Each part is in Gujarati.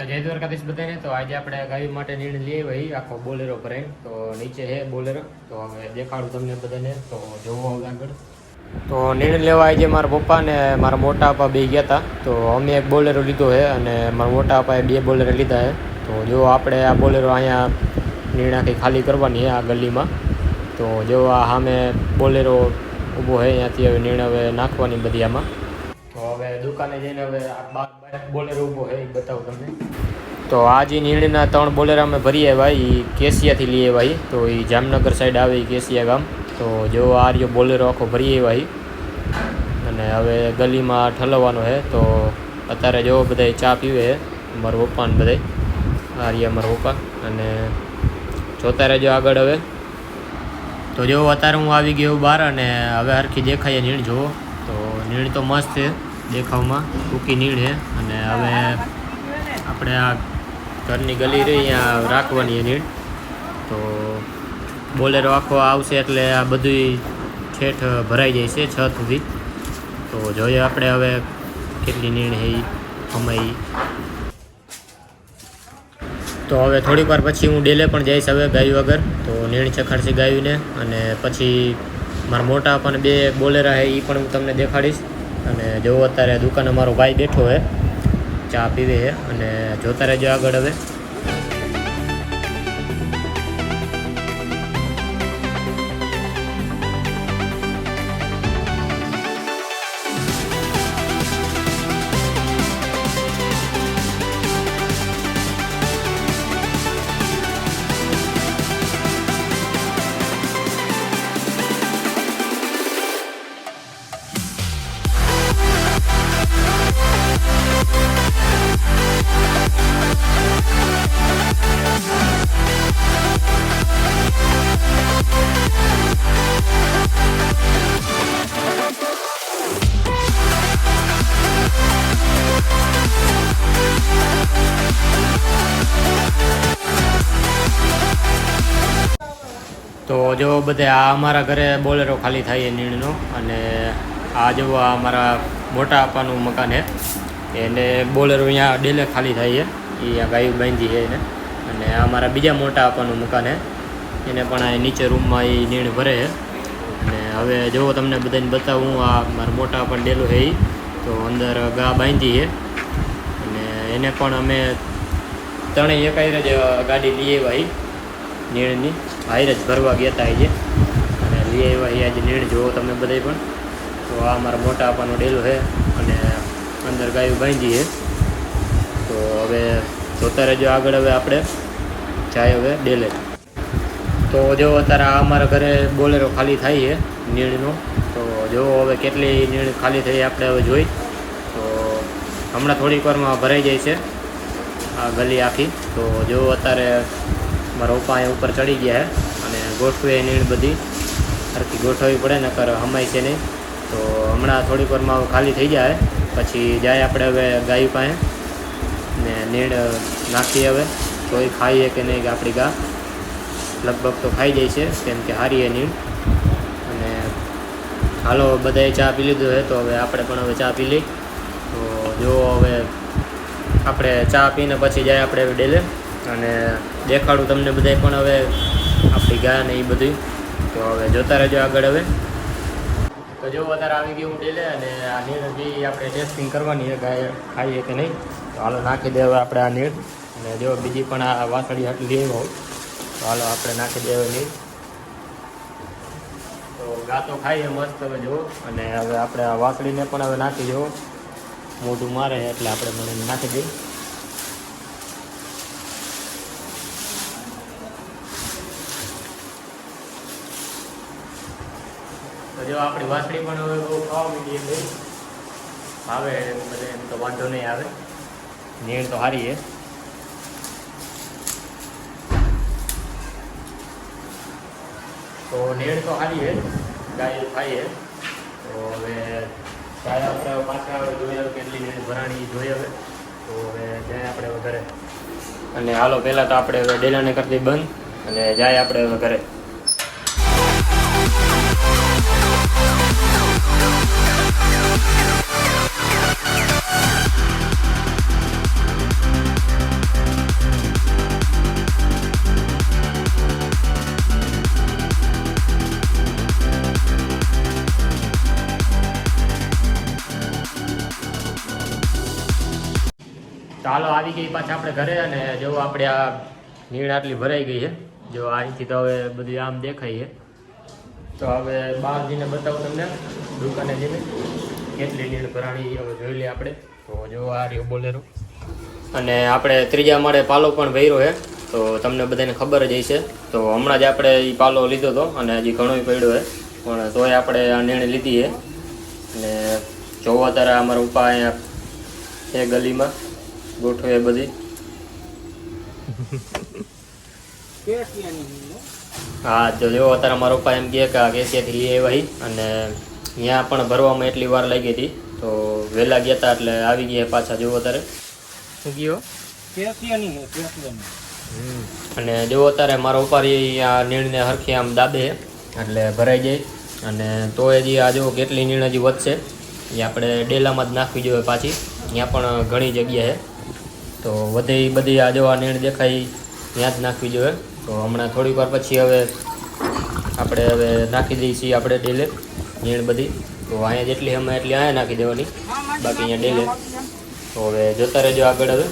તો જય દ્વારકાધીશ બધાને. તો આજે આપણે ગાડી માટે નિર્ણય લઈએ ભાઈ આખો બોલેરો ભરાય તો નીચે છે બોલેરો. તો હવે દેખાડું તમને બધાને. તો જોવો હવે આગળ. તો નિર્ણય લેવા આજે મારા પપ્પા ને મારા મોટા પપ્પા બે ગયા હતા તો અમે એક બોલેરો લીધો છે અને મારા મોટા પપ્પાએ બે બોલેરો લીધા છે તો જો આપણે આ બોલેરો અહીંયા નિર્ણય આખી ખાલી કરવાની છે આ ગલીમાં. તો જો આ સામે બોલેરો ઊભો છે અહીંયાથી હવે નિર્ણય હવે નાખવાની બધી આમાં. દુકાને જઈને હવે આ બોલેરો ઊભો છે એ બતાવું તમને. તો આ જે ત્રણ બોલેરા અમે ભરી આવ્યા એ કેસિયાથી લઈ આવ્યા તો એ જામનગર સાઈડ આવે એ કેસિયા ગામ. તો જો આ રહ્યો બોલેરો આખો ભરી આવ્યા. અને હવે ગલીમાં ઠલવવાનો છે તો અત્યારે જો બધા ચા પીવે છે મારા પપ્પાને બધા આ રહ્યા મારા પપ્પા. અને જોતા રહેજો આગળ હવે, તો જો અત્યારે હું આવી ગયો બહાર અને હવે હરખી દેખાય નીણ જુઓ. તો નીણ તો મસ્ત છે. દેખાવમાં ટૂંકી નીણ છે અને હવે આપણે આ ઘરની ગલી રહી અહીંયા રાખવાની એ નીણ તો બોલેરો આખો આવશે એટલે આ બધું ઠેઠ ભરાઈ જાય છે છત સુધી. તો જોઈએ આપણે હવે કેટલી નીણ છે અમાઈ તો હવે થોડીક વાર પછી હું ડેલે પણ જઈશ હવે ગાયું વગર. તો નીણ ચખાડશે ગાયુંને અને પછી મારા મોટા પણ બે બોલેરા છે એ પણ હું તમને દેખાડીશ. અને જો અત્યારે દુકાને મારો ભાઈ બેઠો છે ચા પીવે છે અને જોતા રહેજો આગળ હવે જો બધે આ અમારા ઘરે બોલેરો ખાલી થાય એ નીણનો અને આ જેવો આ અમારા મોટા આપવાનું મકાન છે એને બોલેરો અહીંયા ડેલે ખાલી થાય છે એ આ ગાયું બાંધી છે એને. અને આ અમારા બીજા મોટા આપવાનું મકાન છે એને પણ આ નીચે રૂમમાં એ નીણ ભરે છે અને હવે જો તમને બધાને બતાવું, આ મારા મોટા પણ ડેલું છે એ તો અંદર ગા બાંધી છે અને એને પણ અમે ત્રણેય એકાઈ જ ગાડી લઈ આવ્યા નીણની હાઈર જ ભરવા ગયા હતા આજે. અને લઈ આવ્યા એ આજે નીણ જુઓ તમે બધાય પણ. તો આ મારા મોટા આપવાનો ડેલો છે અને અંદર ગાયું બાંધી છે તો હવે જોતા રહેજો આગળ હવે આપણે. જાય હવે ડેલે. તો જો અત્યારે આ અમારા ઘરે બોલેરો ખાલી થાય છે નીણનો તો જો હવે કેટલી નીણ ખાલી થઈ આપણે હવે જોઈ. તો હમણાં થોડીક વારમાં ભરાઈ જાય છે આ ગલી આખી. તો જો અત્યારે મારા પપ્પા ઉપર ચડી ગયા છે અને ગોઠવે નીણ બધી. સરખી ગોઠવવી પડે, નકર હમાય છે નહીં. તો હમણાં થોડીક વારમાં ખાલી થઈ જાય પછી જાય આપણે હવે ગાય પાસે. ને નીણ નાખીએ હવે. તોય ખાઈએ કે નહીં કે આપણી ગા. લગભગ તો ખાઈ જાય છે, કેમ કે હારીએ નીણ. અને હાલો બધાએ ચા પી લીધું છે તો હવે આપણે પણ હવે ચા પી લઈ. તો જો હવે આપણે ચા પીને પછી જાય આપણે હવે ડેલે. અને દેખાડું તમને બધાય પણ હવે આપણી ગયા ને એ બધું તો હવે જોતા રહેજો આગળ હવે. તો જો વધારે આવી ગયું ડેલે અને આ નીર બી આપણે ટેસ્ટિંગ કરવાની ગાય ખાઈએ કે નહીં. તો હાલો નાખી દે હવે આપણે આ નીર. અને જો બીજી પણ આ વાસળી આટલી લેવી હોય તો હાલો આપણે નાખી દે હવે નીર. તો ગાતો ખાઈએ મસ્ત હવે જુઓ અને હવે આપણે આ વાસળીને પણ હવે નાખી જુઓ મોઢું મારે એટલે આપણે મને નાખી દઈએ. તો જો આપણી વાસળી પણ હવે બહુ ખાવા માંડી છે ભાવે બધે એમ તો વાંધો નહીં આવે. નીણ તો સારી છે તો નીણ તો સારી છે ગાય ખાઈ છે તો હવે ગાય આપણે પાછા જોઈએ કેટલી નીણ ભરાણી જોઈએ હવે તો હવે જાય આપણે વધારે ઘરે. અને હાલો પહેલાં તો આપણે હવે ડેલાને કરી દઈએ બંધ. અને જાય આપણે હવે ઘરે. આવી ગઈ પાછા આપણે ઘરે અને જો આપણે આ નીણ આટલી ભરાઈ ગઈ છે. જો આ અહીંથી તો હવે બધું આમ દેખાય છે. તો હવે બહાર જઈને બતાવું તમને દુકાને જઈને કેટલી નીણ ભરાણી હવે જોઈ લઈએ આપણે. તો જો આ રહ્યો બોલેરો. અને આપણે ત્રીજા માળે પાલો પણ ભર્યો છે. તો તમને બધાને ખબર જ હશે. તો હમણાં જ આપણે એ પાલો લીધો હતો અને હજી ઘણોય પડ્યો છે. પણ તોય આપણે આ નિર્ણય લીધી છે. અને જોવો ત્યારે અમારા ઉપા અહીંયા છે ગલીમાં. ગોઠવે એ બધી. હા તો જો અત્યારે મારો પપ્પા એમ કહે કે આ કેસિયાથી લઈ આવ્યા અને ત્યાં પણ ભરવામાં એટલી વાર લાગી હતી. તો વહેલા ગયા હતા એટલે આવી ગયા પાછા જોવો અત્યારે. શું ગયો અને જો અત્યારે મારો ઉપારી આ નીણને હરખી આમ દાબે એટલે ભરાઈ જાય. અને તો હજી આ જો કેટલી નીણ હજી વધશે એ આપણે ડેલામાં જ નાખવી જોઈએ પાછી. ત્યાં પણ ઘણી જગ્યા છે તો વધે બધી આ જો આ દેખાય ત્યાં જ નાખવી જોઈએ. તો હમણાં થોડીક વાર પછી હવે આપણે હવે નાખી દઈએ છીએ આપણે ડેલે નીણ બધી. તો અહીંયા જેટલી અમે એટલી અહીંયા નાખી દેવાની. બાકી અહીંયા ડેલે તો હવે જોતા રહેજો આગળ હવે.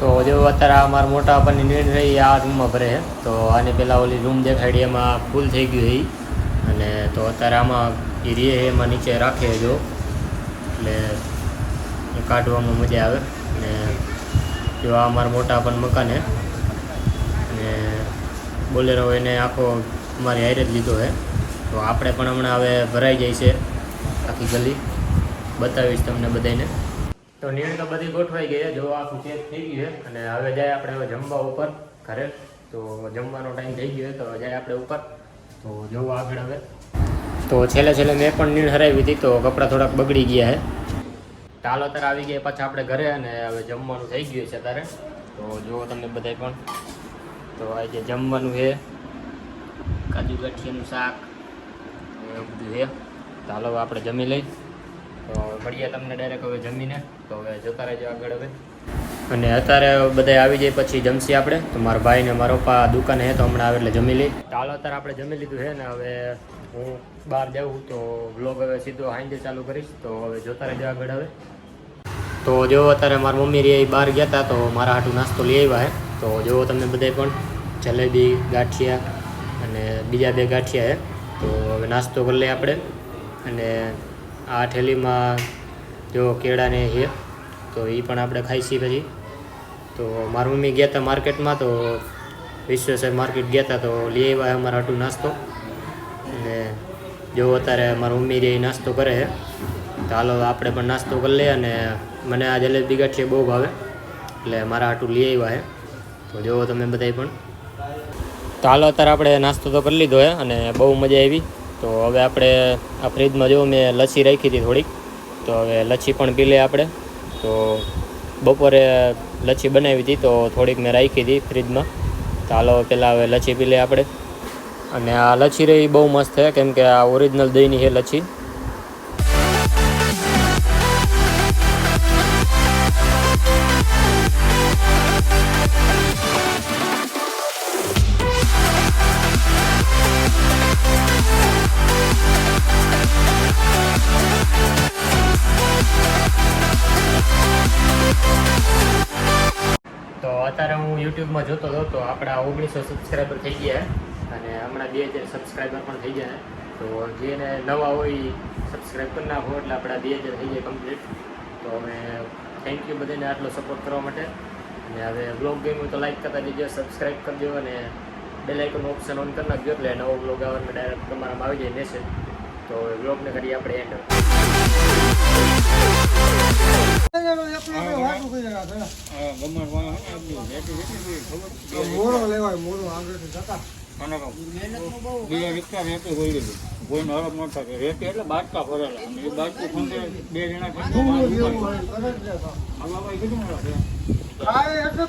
તો જો અત્યારે આ મારા મોટા આપણને નીણ રહી આ રૂમમાં ભરે તો આને પહેલાં ઓલી રૂમ દેખાડી એમાં ફૂલ થઈ ગયું એ અને તો અત્યારે આમાં એ રે એમાં નીચે રાખે જો. એટલે કાઢવામાં મજા આવે. અને જો આ અમારા મોટા પણ મકાન હે અને બોલેરો એને આખો અમારી હારે જ લીધો છે. તો આપણે પણ હમણાં હવે ભરાઈ જાય છે આખી ગલી. બતાવીશ તમને બધાને. તો નીણ તો બધી ગોઠવાઈ ગઈ છે. જો આખું ચેક થઈ ગયું છે. અને હવે જાય આપણે હવે જમવા ઉપર ઘરે. તો જમવાનો ટાઈમ થઈ ગયો તો જાય આપણે ઉપર. તો જોવો આગળ હવે. તો છેલ્લે છેલ્લે મેં પણ નીણ હરાવી હતી. તો કપડાં થોડાક બગડી ગયા છે. ચાલો અત્યારે આવી ગયા પાછા આપણે ઘરે અને હવે જમવાનું થઈ ગયું છે અત્યારે. તો જુઓ તમને બધાય પણ. તો આ જે જમવાનું છે, કાજુ ગઠિયાનું શાક એવું બધું છે. હવે આપણે જમી લઈ. તો મળીએ તમને ડાયરેક્ટ હવે જમીને. તો હવે જતા રહેજો આગળ હવે. અને અત્યારે બધા આવી જાય પછી જમશી આપણે. તો મારા ભાઈ ને મારો પપ્પા દુકાન છે તો હમણાં આવે એટલે જમી લઈ. ચાલો અત્યારે આપણે જમી લીધું છે ને હવે હું બહાર જાઉં તો વ્લોગ હવે સીધો હાંજે ચાલુ કરીશ, તો હવે જોતા રહેજો આગળ હવે. તો જો અત્યારે મારા મમ્મી રે બહાર ગયા હતા તો મારા હાટું નાસ્તો લઈ આવ્યા હે. તો જો તમને બધાય પણ જલેબી, ગાંઠિયા અને બીજા બે ગાંઠિયા હે. તો હવે નાસ્તો કરી લઈએ આપણે. અને આ થેલીમાં જો કેળાને છે તો એ પણ આપણે ખાઈશી પછી. તો મારા મમ્મી ગયા હતા માર્કેટમાં, તો વિશ્વેશ્વર માર્કેટ ગયા હતા તો લઈ આવ્યા અમારા હાટું નાસ્તો. અને જો અત્યારે મારા મમ્મી રે નાસ્તો કરે છે, તો હાલો આપણે પણ નાસ્તો કરી લઈએ અને મને આ જલેબી ગાંઠિયા બહુ ભાવે. એટલે મારા આટું લઈ આવ્યા છે. તો જુઓ તમે બધાય પણ. તો હાલો અત્યારે આપણે નાસ્તો તો કરી લીધો છે અને બહુ મજા આવી. તો હવે આપણે આ ફ્રીજમાં જો મેં લચ્છી રાખી હતી થોડીક, તો હવે લચ્છી પણ પી લઈએ આપણે. તો બપોરે લચ્છી બનાવી હતી તો થોડીક મેં રાખી હતી ફ્રીજમાં. તો હાલો પહેલાં હવે લચ્છી પી લઈએ આપણે. અને આ લચ્છી રહી બહુ મસ્ત છે, કેમ કે આ ઓરિજિનલ દહીંની છે લચ્છી તો અત્યારે હું યુટ્યુબમાં જોતો હતો, તો આપણા ઓગણીસો સબસ્ક્રાઈબર થઈ ગયા. અને હમણાં બે હજાર સબસ્ક્રાઈબર પણ થઈ જાય તો જેને નવા હોય સબસ્ક્રાઈબ કરી નાખો એટલે આપણા બે હજાર થઈ જાય કમ્પ્લીટ તો અમે થેન્ક યુ બધાને આટલો સપોર્ટ કરવા માટે. અને હવે બ્લોગ ગેમ હોય તો લાઈક કરતા દેજો સબસ્ક્રાઈબ કરજો અને બેલ આઇકન ઓપ્શન ઓન કરી નાખજો એટલે નવો બ્લોગ આવવાનો ડાયરેક્ટ તમારામાં આવી જાય મેસેજ તો બ્લોગને કરીએ આપણે એન્ડ મોરો લેવાય મોરો આગળ જતા. બીજા રિક્ષા રેતી હોય ગયેલી. કોઈને હરફ ન થાય રેતી એટલે બાટકા ભરેલા. અને એ બાટકું ખંડે બે જણા ભાઈ કીધું ને. હા, એ એકલું